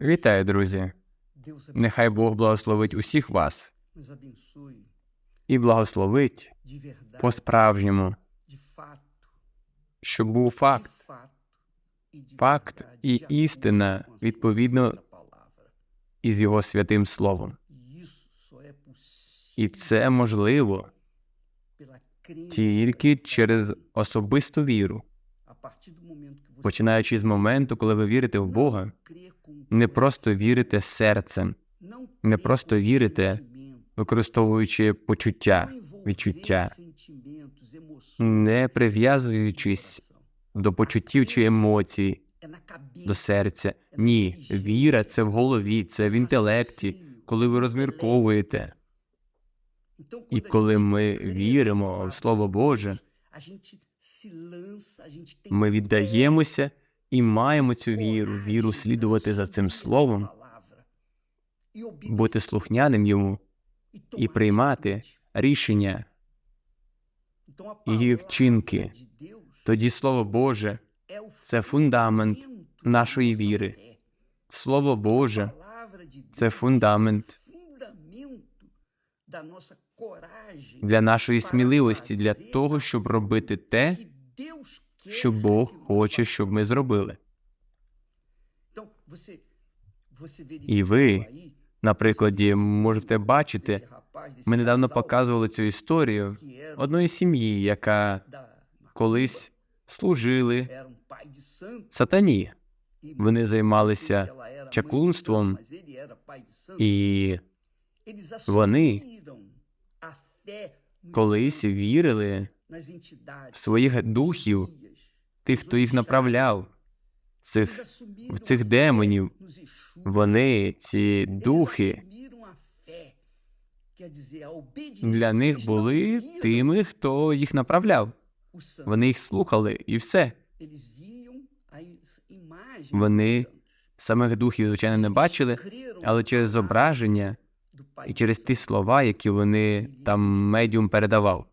Вітаю, друзі! Нехай Бог благословить усіх вас. І благословить по-справжньому, щоб був факт, факт і істина відповідно із Його святим Словом. І це можливо тільки через особисту віру, починаючи з моменту, коли ви вірите в Бога, не просто вірите серцем, не просто вірите, використовуючи почуття, відчуття, не прив'язуючись до почуттів чи емоцій, до серця. Ні, віра це в голові, це в інтелекті, коли ви розмірковуєте. І коли ми віримо в Слово Боже, ми віддаємося і маємо цю віру, віру слідувати за цим словом, e бути слухняним йому e і приймати рішення. Palavra вчинки. Тоді Слово Боже, це фундамент нашої віри. Слово Боже це фундамент для нашої сміливості, для того, щоб робити те, що Бог хоче, щоб ми зробили. І ви, На прикладі можете бачити, ми недавно показували цю історію одної сім'ї, яка колись служили сатані. Вони займалися чаклунством, і вони колись вірили в своїх духів, тих, хто їх направляв, цих в цих демонів. Вони, ці духи, для них були тими, хто їх направляв. Вони їх слухали, і все. Вони. Самих духів, звичайно, не бачили, але через зображення і через ті слова, які вони там медіум передавав,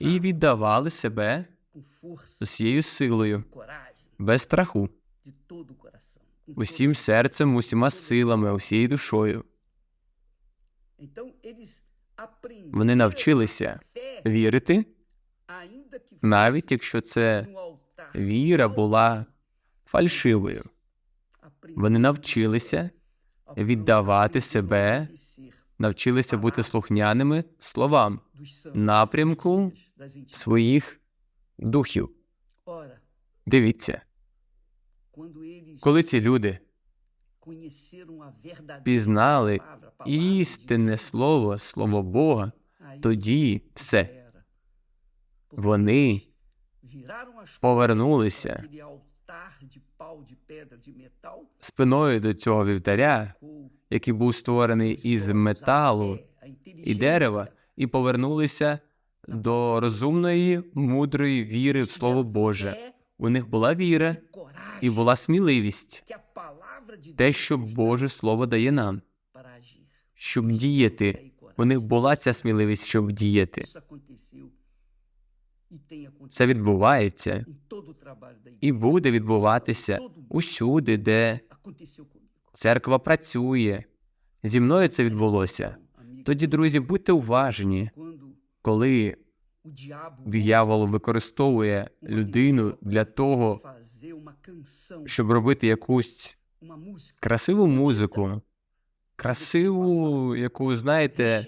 і віддавали себе з усією силою, без страху, усім серцем, усіма силами, усією душою. Вони навчилися вірити, навіть якщо це віра була фальшивою. Вони навчилися, віддавати себе, навчилися бути слухняними словам напрямку своїх духів. Дивіться, коли ці люди пізнали істинне слово, слово Бога, тоді все. Вони повернулися. Спиною до цього вівтаря, який був створений із металу і дерева, і повернулися до розумної, мудрої віри в Слово Боже. У них була віра e і була сміливість, те, що Боже Слово дає нам, щоб діяти. У них була ця сміливість, щоб діяти. Це відбувається і буде відбуватися усюди, де церква працює. Зі мною це відбулося. Тоді, друзі, будьте уважні, коли диявол використовує людину для того, щоб робити якусь красиву музику, красиву, яку знаєте,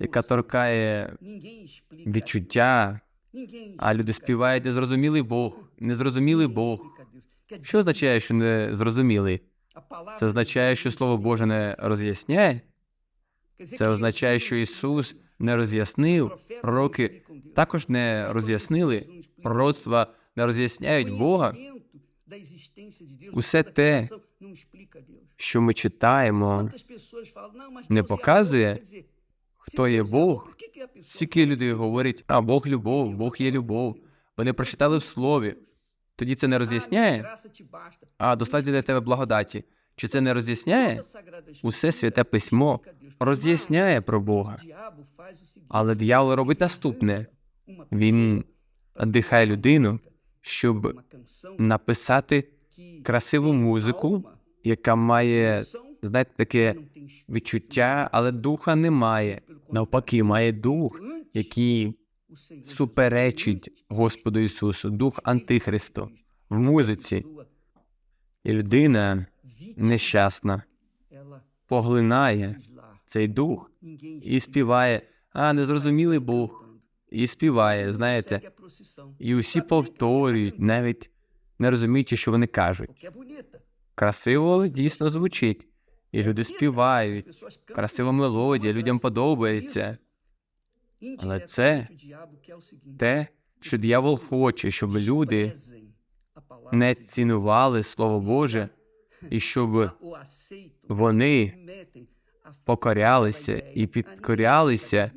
яка торкає відчуття, а люди співають незрозумілий Бог, незрозумілий Бог. Що означає, що незрозумілий? Це означає, що Слово. Боже не роз'ясняє? Це означає, що Ісус не роз'яснив, пророки також не роз'яснили, пророцтва не роз'ясняють Бога. Усе те, що ми читаємо, не показує, хто є Бог. Скільки людей говорять, а Бог любов. Бог є любов. Вони прочитали в слові. Тоді це не роз'ясняє? А достатньо для тебе благодаті. Чи це не роз'ясняє? Усе святе письмо роз'ясняє про Бога. Але диявол робить наступне: він надихає людину, щоб написати красиву музику, яка має, знаєте, таке відчуття, але духа немає. Навпаки, має дух, який суперечить Господу Ісусу, дух Антихристу в музиці. І людина нещасна поглинає цей дух і співає, а незрозумілий Бог, і співає, знаєте, і усі повторюють, навіть не розуміючи, що вони кажуть. Красиво, дійсно звучить. І люди співають, красива мелодія, людям подобається. Але це те, що диявол хоче, щоб люди не цінували Слово Боже, і щоб вони покорялися і підкорялися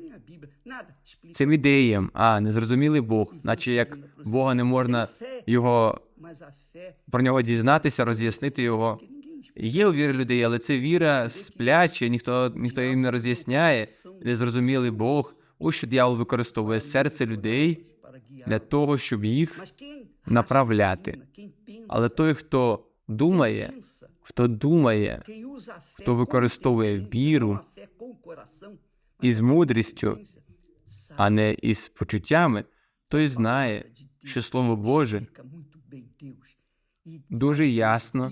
цим ідеям. А, незрозумілий Бог, наче як Бога не можна його про нього дізнатися, роз'яснити його. Є у вірі людей, але це віра спляча, ніхто ніхто їм не роз'ясняє, незрозумілий Бог. Ось що диявол використовує серце людей для того, щоб їх направляти. Але той, хто думає, хто думає, хто використовує віру із мудрістю, а не із почуттями, той знає, що Слово Боже дуже ясно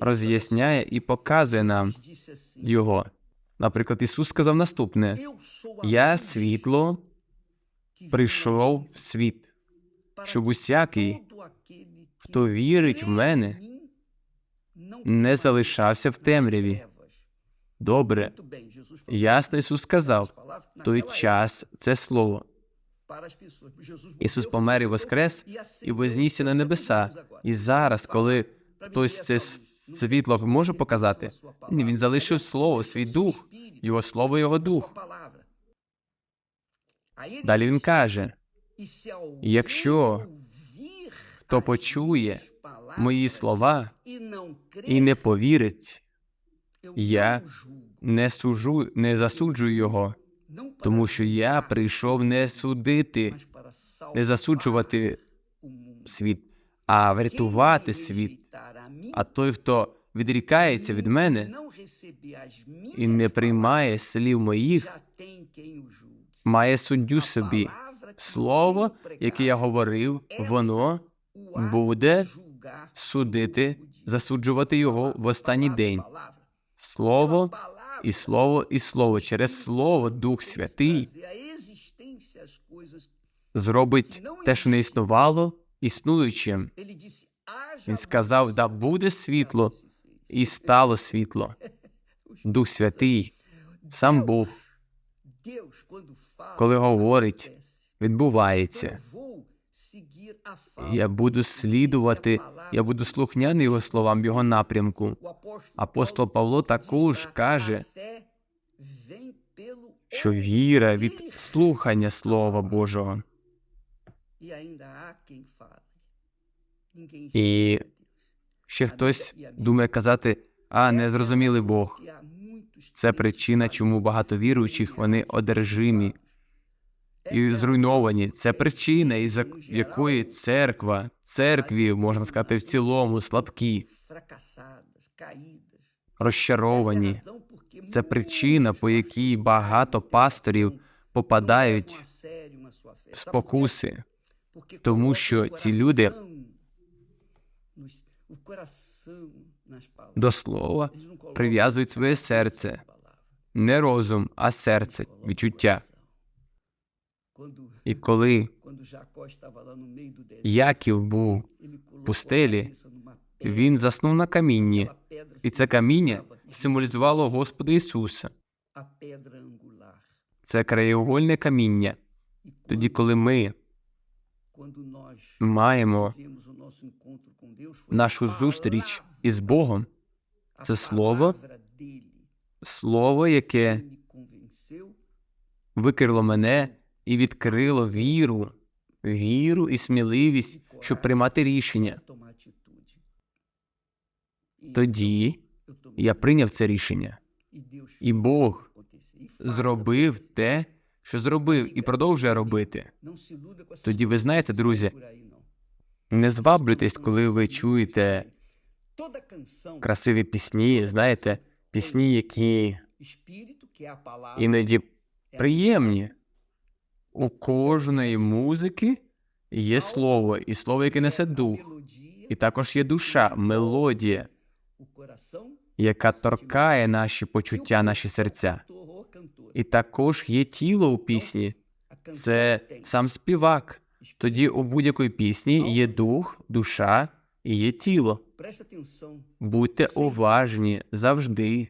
роз'ясняє і показує нам його. Наприклад, Ісус сказав наступне: Я світло прийшов в світ, щоб усякий, хто вірить в мене, не залишався в темряві. Добре, ясно Ісус сказав, в той час це слово. Ісус помер і воскрес, і вознісся на небеса. І зараз, коли хтось це світло може показати, він залишив слово, свій дух, його слово, його дух. Далі він каже: якщо хто почує мої слова і не повірить, я не сужу, не засуджую його, тому що я прийшов не судити, не засуджувати світ, а врятувати світ. А той, хто відрікається від мене і не приймає слів моїх, має суддю собі. Слово, яке я говорив, воно буде судити, засуджувати його в останній день. Слово і слово, і слово. Через слово Дух Святий зробить те, що не існувало, існуючим. Він сказав: да буде світло, і стало світло. Дух Святий, сам Бог, коли говорить, відбувається. Я буду слідувати, я буду слухняний його словам, його напрямку. Апостол Павло також каже, що віра від слухання Слова Божого. І ще хтось думає казати, а не зрозумілий Бог. Це причина, чому багато віруючих вони одержимі і зруйновані. Це причина, із якої церква, церкві, можна сказати, в цілому слабкі, розчаровані. Це причина, по якій багато пасторів попадають в спокуси, тому що ці люди до слова прив'язують своє серце, не розум, а серце, відчуття. І коли Яків був в пустелі, він заснув на камінні, і це каміння символізувало Господа Ісуса. Це краєугольне каміння. Тоді, коли ми маємо нашу зустріч із Богом, це слово, слово, яке викрило мене і відкрило віру, віру і сміливість, щоб приймати рішення. Тоді я прийняв це рішення, і Бог зробив те, що зробив, і продовжує робити. Тоді ви знаєте, друзі, Не зваблюйтесь, коли ви чуєте красиві пісні, знаєте, пісні, які іноді приємні. У кожної музики є слово, і слово, яке несе дух. І також є душа, мелодія, яка торкає наші почуття, наші серця. І також є тіло у пісні, це сам співак. Тоді у будь-якої пісні є дух, душа і є тіло. Будьте уважні завжди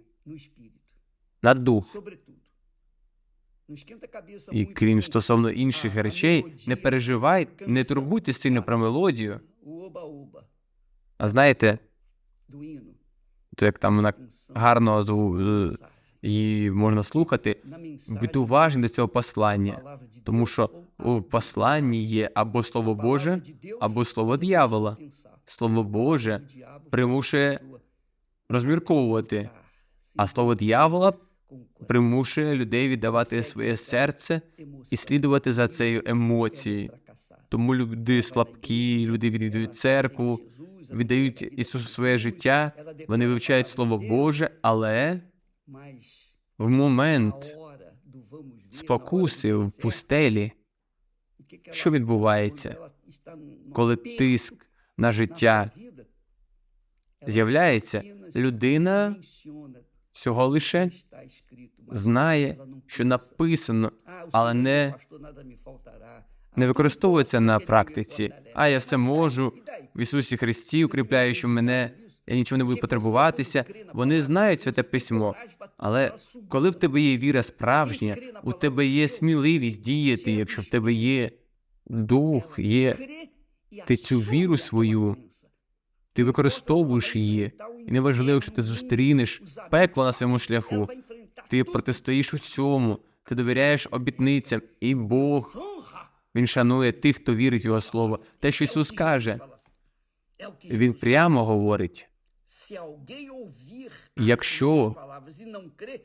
на дух. І крім стосовно інших речей, не переживайте, не турбуйтесь сильно про мелодію. А знаєте, то як там вона гарно зву, е, її можна слухати, mensagem уважні до цього послання, тому що у посланні є або слово Боже, або слово диявола. Слово Боже примушує розмірковувати, а слово диявола примушує людей віддавати своє серце і слідувати за цією емоцією. Тому люди слабкі, люди відвідують церкву, віддають Ісусу своє життя, вони вивчають Слово Боже, але в момент спокуси в пустелі, що відбувається, коли тиск на життя з'являється, людина всього лише знає, що написано, але не, не використовується на практиці. А я все можу в Ісусі Христі, укріпляючи мене, я нічого не буду потребуватися. Вони знають святе письмо, але коли в тебе є віра справжня, у тебе є сміливість діяти, якщо в тебе є дух, є ти цю віру свою, ти використовуєш її, і неважливо, якщо ти зустрінеш пекло на своєму шляху, ти протистоїш усьому, ти довіряєш обітницям, і Бог він шанує тих, хто вірить в його слово. Те, що Ісус каже, він прямо говорить: Якщо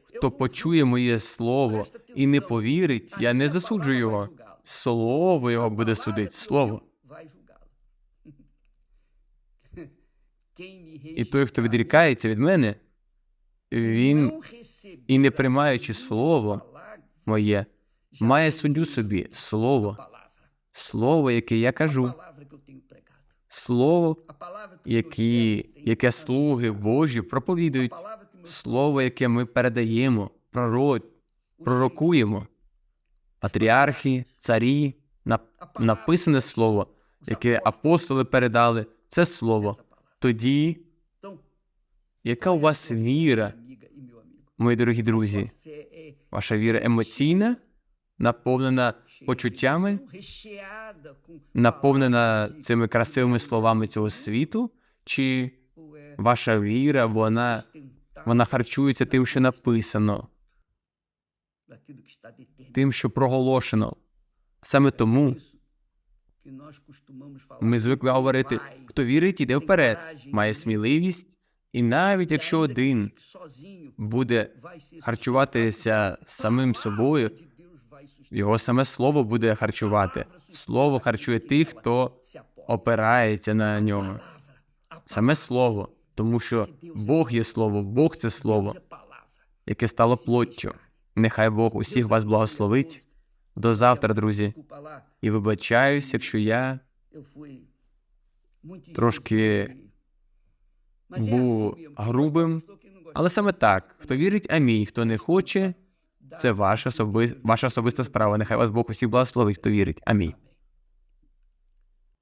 хто почує моє слово і не повірить, я не засуджую його. Слово його буде судити. Слово. І той, хто відрікається від мене, він, і не приймаючи слово моє, має суддю собі слово, слово, яке я кажу, слово, яке, яке слуги Божі проповідують, слово, яке ми передаємо, пророк, пророкуємо, патріархи, царі, нап- написане слово, яке апостоли передали, це слово. Тоді, яка у вас віра, мої дорогі друзі? Ваша віра емоційна, наповнена почуттями, наповнена цими красивими словами цього світу, чи ваша віра, вона, вона харчується тим, що написано, тим, що проголошено. Саме тому ми звикли говорити, хто вірить, іде вперед, має сміливість, і навіть якщо один буде харчуватися самим собою, його саме слово буде харчувати. Слово харчує тих, хто опирається на нього. Саме слово, тому що Бог є слово, Бог це слово, яке стало плоттю. Нехай Бог усіх вас благословить. До завтра, друзі. І вибачаюсь, якщо я трошки був грубим, але саме так. Хто вірить, амінь. Хто не хоче, це ваша, особи... ваша особиста справа. Нехай вас Бог усіх благословить, хто вірить. Амінь.